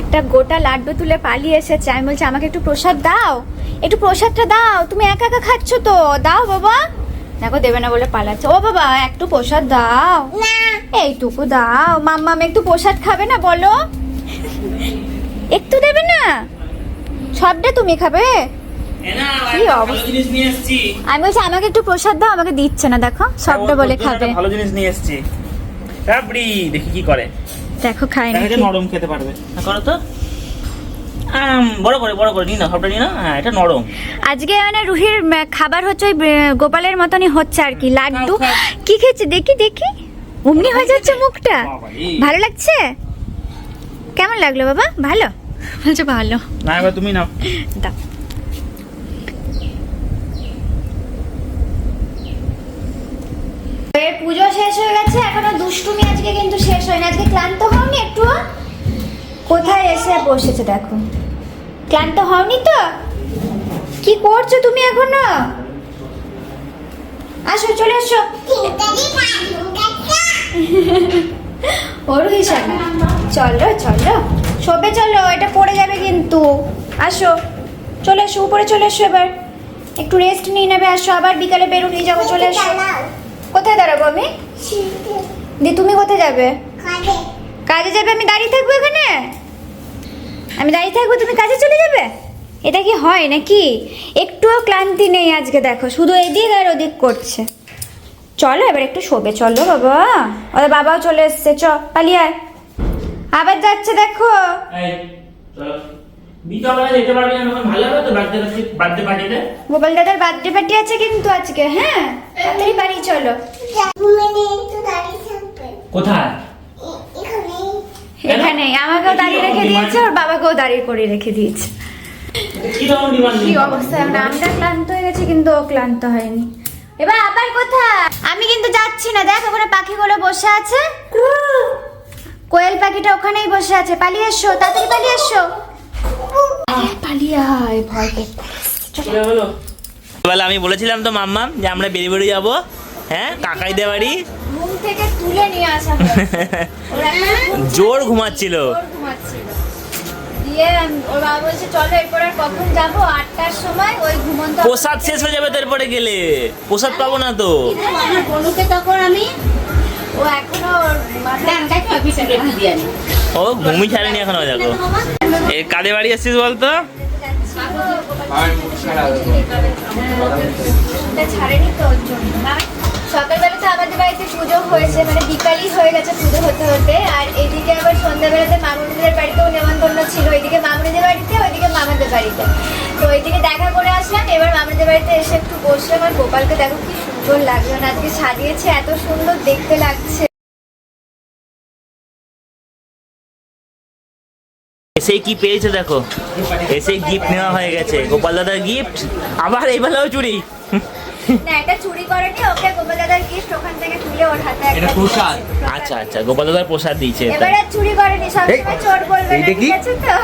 একটা গোটা লাড্ডু তুলে পালিয়ে এসেছে। আমি বলছি আমাকে একটু প্রসাদ দাও। একটু প্রসাদটা দাও। তুমি একা একা খাচ্ছ তো। দাও বাবা। দেখো দেবে না বলে পালাচ্ছে। ও বাবা একটু প্রসাদ দাও। এইটুকু দাও। মাম্মাম একটু প্রসাদ খাবে না বলো? একটু দেবে না? সবটা তুমি খাবে? এনা, কি অবস্থা? জিনিস নিয়ে এসেছি। আমি বলছি আমাকে একটু প্রসাদ দাও আমাকে দিচ্ছে না। দেখো সবটা বলে খাবে। ভালো জিনিস নিয়ে এসেছি। দেখি কি করে। দেখো খাই নাকি? যায় নরম খেতে পারবে। করো তো। আম, বড় করে বড় করে নি সবটা নি হ্যাঁ এটা নরম। আজকে মানে রুহির খাবার হচ্ছে ওই গোপালের মতনই হচ্ছে আর কি লাড্ডু। কি খেয়েছে? দেখি দেখি। অমনি হয়ে যাচ্ছে মুখটা। ভালো লাগছে? কেমন লাগল বাবা? ভালো? বলছে ভালো। না এবার তুমি নাও। দাও। এর পুজো শেষ হয়ে গেছে এখনও দুষ্টুমি আজকে কিন্তু শেষ হয়নি। আজকে ক্লান্ত একটু কোথায় এসে বসেছে দেখো। ক্লান্ত হওনি তো? কি করছ তুমি এখনও? আসো চলে আসো ওর হিসাবে চলো চলো। শোবে চলো এটা পড়ে যাবে কিন্তু। আসো। চলে এসো উপরে চলে এসো এবার। একটু রেস্ট নিয়ে নেবে আসো। আবার বিকালে বেরো নিয়ে যাব চলে এসো। কোথায় দাঁড়াবো? আমি? দি তুমি কোথায় যাবে? কাজে যাবে আমি দাঁড়িয়ে থাকব এখানে? আমি দাঁড়িয়ে থাকব তুমি কাজে চলে যাবে? এটা কি হয় নাকি? একটুও ক্লান্তি নেই আজকে দেখো শুধু এদিক আর ওদিক করছে। চলো এবার একটু শোবে চলো বাবা। ওদের বাবাও চলে এসছে চ পালিয়ে আয়। আবার যাচ্ছে দেখো। গোপাল দাদার বার্থডে পার্টি আছে কিন্তু আজকে হ্যাঁ? তাড়াতাড়ি বাড়ি চলো। কোথায়? এখানে আমাকেও দাঁড়িয়ে রেখে দিয়েছে ওর বাবাকেও দাঁড়িয়ে করে রেখে দিয়েছে। কি অবস্থা? এখন আমরা ক্লান্ত হয়ে গেছি কিন্তু ও ক্লান্ত হয়নি। এবার আবার কোথায়? আমি কিন্তু যাচ্ছি না দেখ ওখানে পাখিগুলো বসে আছে। কোয়েল পাখিটা ওখানেই বসে আছে পালিয়ে এসো তাড়াতাড়ি পালিয়ে এসো। পালিয়ে আয় ভয় পেয়ে আমি বলেছিলাম তো মাম্মা যে আমরা বেরিয়ে বেরিয়ে যাব হ্যাঁ কাকাইদের বাড়ি জোর ঘুমাচ্ছিল প্রসাদ শেষ হয়ে যাবে তারপরে গেলে প্রসাদ পাবো না তো তখন আমি ও এখনও ঘুমি ছাড়েনি এখনও দেখো এ কাদের বাড়ি আসছিস বলতো ছাড়েনি তো ওর জন্য সকালবেলা তো আমাদের বাড়িতে পুজো হয়েছে মানে বিকালই হয়ে গেছে পুজো হতে হতে। আর এদিকে আবার সন্ধ্যাবেলাতে মামুনিদের বাড়িতেও নেমন্তন্ন ছিল। ওইদিকে মামুনিদের বাড়িতে, ওইদিকে মামাদের বাড়িতে। তো ওইদিকে দেখা করে আসলাম, এবার মামাদের বাড়িতে এসে একটু বসলাম আর গোপালকে দেখো কি সুন্দর লাগল না, আজকে সাজিয়েছে, এত সুন্দর দেখতে লাগছে। এসেই কি পেয়েছে দেখো? এসেই গিফট নেওয়া হয়ে গেছে। গোপাল দাদার গিফট আবার এই বেলাও চুরি। না এটা চুরি করেনি ওকে গোপাল দাদার গিফট ওখান থেকে তুলে ওর হাতে এটা প্রসাদ। আচ্ছা আচ্ছা গোপাল দাদার প্রসাদ দিয়েছে। এবার চুরি করেনি সবসময় চোর বলবে না ঠিক আছে তো?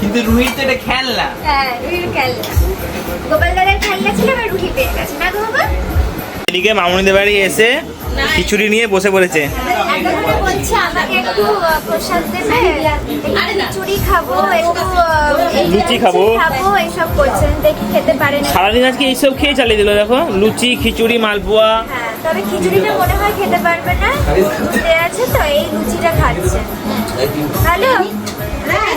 কিন্তু রুহির তো এটা খেলনা। হ্যাঁ রুহির খেলনা। গোপাল দাদার খেলনা ছিল এবার রুহি পেয়ে গেছে। না গো বাবা? এদিকে মামুনিদের বাড়ি এসে খিচুড়ি নিয়ে বসে পড়েছে। লুচি খাব। খাব এইসব করছেন দেখি খেতে পারে সারাদিন আজকে এইসব খেয়ে চালিয়ে দিল দেখো। লুচি খিচুড়ি মালপোয়া। হ্যাঁ তবে খিচুড়িটা মনে হয় খেতে পারবে না। আছে তো এই লুচিটা খাচ্ছে। হ্যালো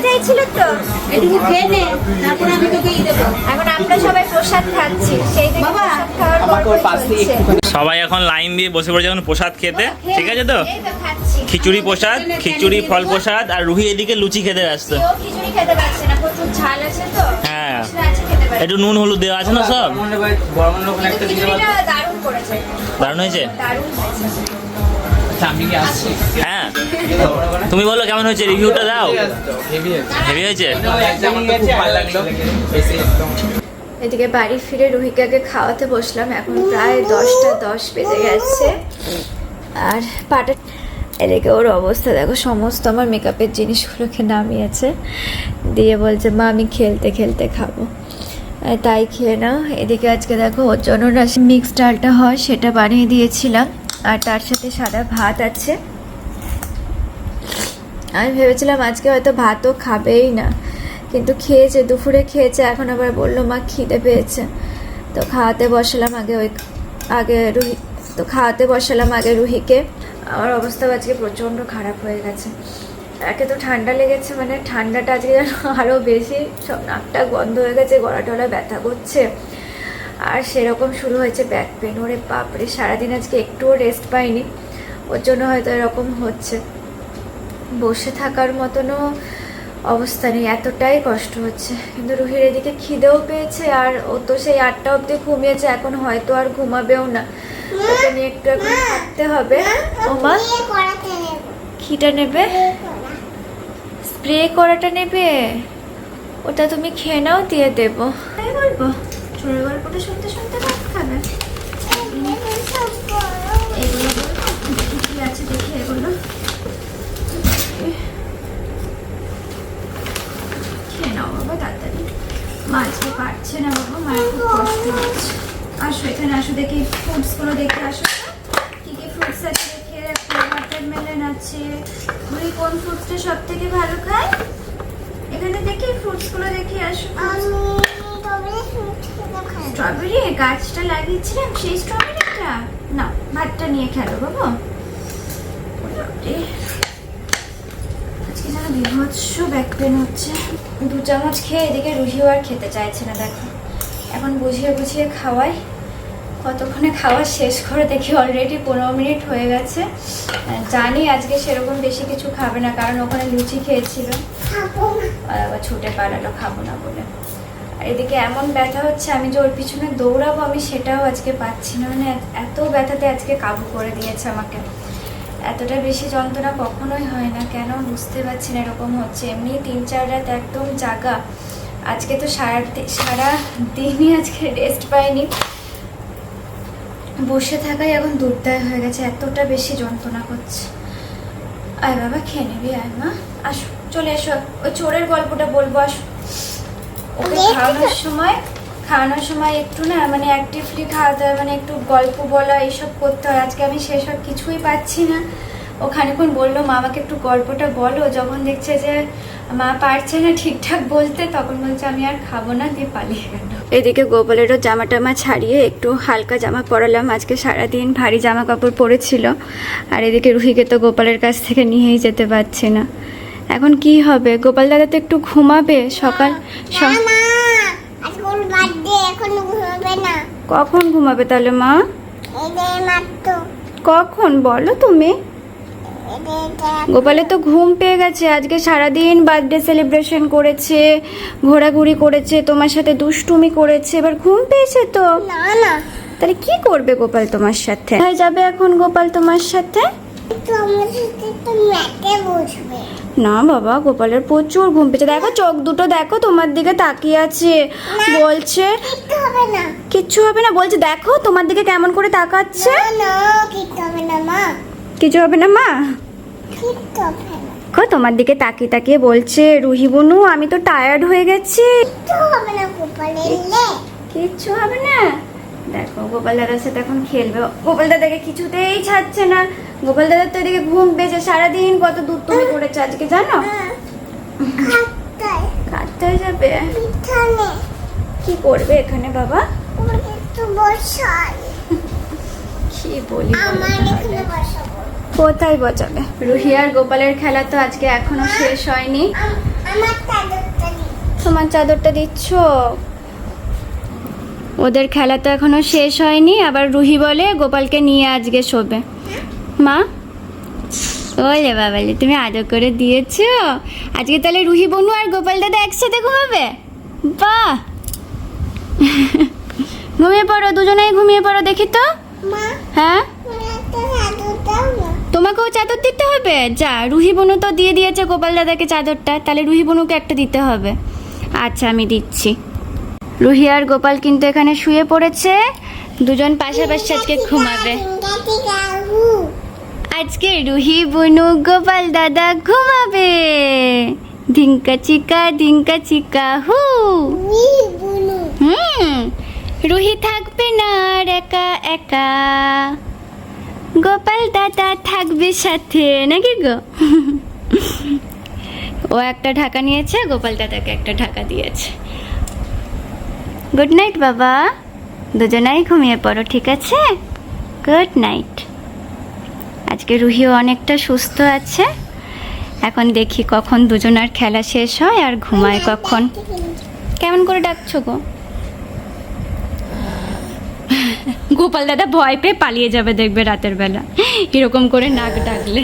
এটাই ছিল তো। এটুকু খেয়ে নে তারপর আমি তোকে ই দেবো। এখন আমরা সবাই প্রসাদ খাচ্ছি সেই থেকে বাবা, প্রসাদ খাওয়ার একটুখানি। সবাই এখন লাইন দিয়ে বসে পড়েছে এখন প্রসাদ খেতে ঠিক আছে তো? খিচুড়ি প্রসাদ খিচুড়ি ফল প্রসাদ আর রুহি এদিকে লুচি খেতে ব্যস্ত। খিচুড়ি খেতে পারছে না প্রচুর ঝাল আছে তো। হ্যাঁ। একটু নুন হলুদ দেওয়া আছে না সব? একটা দারুণ হয়েছে। হ্যাঁ। তুমি বলো কেমন হয়েছে? রিভিউটা দাও। হেভি হয়েছে। এদিকে বাড়ি ফিরে রুহিকে আগে খাওয়াতে বসলাম। এখন প্রায় দশটা দশ বেজে গেছে। আর পাটা এদিকে ওর অবস্থা দেখো সমস্ত আমার মেকআপের জিনিসগুলোকে নামিয়েছে। দিয়ে বলছে মা আমি খেলতে খেলতে খাব। তাই খেয়ে নাও। এদিকে আজকে দেখো ওর জন্য না মিক্স ডালটা হয় সেটা বানিয়ে দিয়েছিলাম। আর তার সাথে সাদা ভাত আছে। আমি ভেবেছিলাম আজকে হয়তো ভাতও খাবেই না, কিন্তু খেয়েছে, দুপুরে খেয়েছে, এখন আবার বলল, মা, খিদে পেয়েছে। তো খাওয়াতে বসালাম আগে ওই, আগে রুহি, তো খাওয়াতে বসালাম আগে রুহিকে। আমার অবস্থা আজকে প্রচণ্ড খারাপ হয়ে গেছে। একে তো ঠান্ডা লেগেছে মানে ঠান্ডাটা আজকে যেন আরও বেশি, সব নাকটা বন্ধ হয়ে গেছে, গলা টলা ব্যথা করছে। আর সেরকম শুরু হয়েছে ব্যাক পেন ওরে বাপরে, সারাদিন আজকে একটুও রেস্ট পাইনি। ওর জন্য হয়তো এরকম হচ্ছে। বসে থাকার মতনও অবস্থা নেই, এতটাই কষ্ট হচ্ছে। কিন্তু রুহির এদিকে খিদেও পেয়েছে আর ও তো সেই আটটা অবধি ঘুমিয়েছে, এখন হয়তো আর ঘুমাবেও না। নিয়ে একটু থাকতে হবে। ও মা, খিটা নেবে? স্প্রে করাটা নেবে? ওটা তুমি খেয়ে নাও, দিয়ে দেবো। বলব ছোড়ের গল্পটা শুনতে শুনতে ভাত খাবে। এগুলো কি আছে দেখি এগুলো। খেয়ে নাও বাবা তাড়াতাড়ি। মা আজকে পারছে না বাবা মায়ের খুব কষ্ট হচ্ছে। আসো এখানে আসো, দেখি ফ্রুটসগুলো দেখে আসো। কি কি ফ্রুটস আছে দেখে রাখো ওয়াটারমেলন আছে। তুমি কোন ফ্রুটসটা সব থেকে ভালো খায়? এখানে দেখি ফ্রুটসগুলো দেখে আসো। স্ট্রবেরি গাছটা লাগিয়েছিলাম সেই স্ট্রবেরিটা না ভাতটা নিয়ে খেলো বাবা। আজকে যেন বিভৎস ব্যাক পেন হচ্ছে। দু চামচ খেয়ে এদিকে রুহিও আর খেতে চাইছে না দেখো। এখন বুঝিয়ে বুঝিয়ে খাওয়াই। কতক্ষণে খাওয়া শেষ করে দেখি অলরেডি পনেরো মিনিট হয়ে গেছে। জানি আজকে সেরকম বেশি কিছু খাবে না কারণ ওখানে লুচি খেয়েছিল। ছুটে পালালো খাব না বলে। এদিকে এমন ব্যথা হচ্ছে, আমি যে ওর পিছনে দৌড়াবো আমি সেটাও আজকে পাচ্ছি না। মানে এত- ব্যথাতে আজকে কাবু করে দিয়েছে আমাকে। এতটা বেশি যন্ত্রণা কখনোই হয় না। কেন? বুঝতে পারছি না এরকম হচ্ছে। এমনি তিন, চার রাত একদম জাগা। আজকে তো সারা সারা দিনই আজকে রেস্ট পাইনি। বসে থাকাই এখন দুর্দায় হয়ে গেছে। এতটা বেশি যন্ত্রণা করছে। আয় বাবা, খেয়ে নিবি, আয় মা। আসো, চলে এসো। ওই চোরের গল্পটা বলব, আসো। ওকে খাওয়ানোর সময় খাওয়ানোর সময় একটু না মানে অ্যাক্টিভলি খাওয়াতে হয় মানে একটু গল্প বলা এইসব করতে হয়। আজকে আমি সেসব কিছুই পাচ্ছি না। ও খানিক্ষণ বলল মা আমাকে একটু গল্পটা বলো। যখন দেখছে যে মা পারছে না ঠিকঠাক বলতে তখন বলছে আমি আর খাব না দিয়ে পালিয়ে গেল। এদিকে গোপালেরও জামা টামা ছাড়িয়ে একটু হালকা জামা পরালাম। আজকে সারাদিন ভারী জামা কাপড় পরেছিল। আর এদিকে রুহিকে তো গোপালের কাছ থেকে নিয়েই যেতে পারছি না। এখন কি হবে? গোপাল দাদা তো একটু ঘুমাবে। সকাল না। কখন ঘুমাবে তাহলে মা? কখন? বলো তুমি গোপালের তো ঘুম পেয়ে গেছে। আজকে সারাদিন বার্থডে সেলিব্রেশন করেছে ঘোরাঘুরি করেছে তোমার সাথে দুষ্টুমি করেছে। এবার ঘুম পেয়েছে তো? না না। তাহলে কি করবে গোপাল তোমার সাথে? যাবে এখন গোপাল তোমার সাথে? তো আমার সাথে তো ম্যাটে বসবে। না বাবা গোপালের প্রচুর ঘুম পেয়েছে। দেখো চোখ দুটো দেখো তোমার দিকে তাকিয়ে আছে। বলছে কিচ্ছু হবে না। বলছে দেখো তোমার দিকে কেমন করে তাকাচ্ছে। কিছু হবে না মা। দেখো তোমার দিকে তাকিয়ে তাকিয়ে বলছে রুহি বনু আমি তো টায়ার্ড হয়ে গেছি। কিচ্ছু হবে না। দেখো গোপাল দাদার সাথে এখন খেলবে। গোপাল দাদাকে কিছুতেই ছাড়ছে না। গোপাল দাদার তো এদিকে ঘুম পেয়েছে। সারাদিন কত দূর তুমি করেছে আজকে জানো? হয়ে যাবে। কি করবে এখানে বাবা? কি বলি বসাবো। কোথায় বজাবে রুহি আর গোপালের খেলা তো আজকে এখনও শেষ হয়নি। তোমার চাদরটা দিচ্ছ? ওদের খেলা তো এখনও শেষ হয়নি আবার রুহি বলে গোপালকে নিয়ে আজকে শোবে। মা? ওলে বাবালে তুমি আদর করে দিয়েছ? আজকে তাহলে রুহি বনু আর গোপাল দাদা একসাথে ঘুমাবে? বাহ! ঘুমিয়ে পড়ো দুজনেই ঘুমিয়ে পড়ো দেখি তো। হ্যাঁ? তোমাকেও চাদর দিতে হবে? যা রুহি বনু তো দিয়ে দিয়েছে গোপাল দাদাকে চাদরটা তাহলে রুহি বনুকে একটা দিতে হবে। আচ্ছা আমি দিচ্ছি। রুহি আর গোপাল কিন্তু এখানে শুয়ে পড়েছে। দুজন পাশাপাশি আজকে ঘুমাবে। আজকে রুহি, বনু, গোপাল দাদা ঘুমাবে। ধিঙ্কা চিকা ধিঙ্কা চিকা, হু। হুম, রুহি থাকবে না আর একা একা। গোপাল দাদা থাকবে সাথে, নাকি গো? ও একটা ঢাকা নিয়েছে, গোপাল দাদাকে একটা ঢাকা দিয়েছে। গুড নাইট বাবা। দুজনাই ঘুমিয়ে পড়ো, ঠিক আছে? গুড নাইট আজকে রুহিও অনেকটা সুস্থ আছে। এখন দেখি কখন দুজনার খেলা শেষ হয় আর ঘুমায় কখন। কেমন করে ডাকছো গো? গোপাল দাদা ভয় পেয়ে পালিয়ে যাবে দেখবে রাতের বেলা। এরকম করে নাক ডাকলে।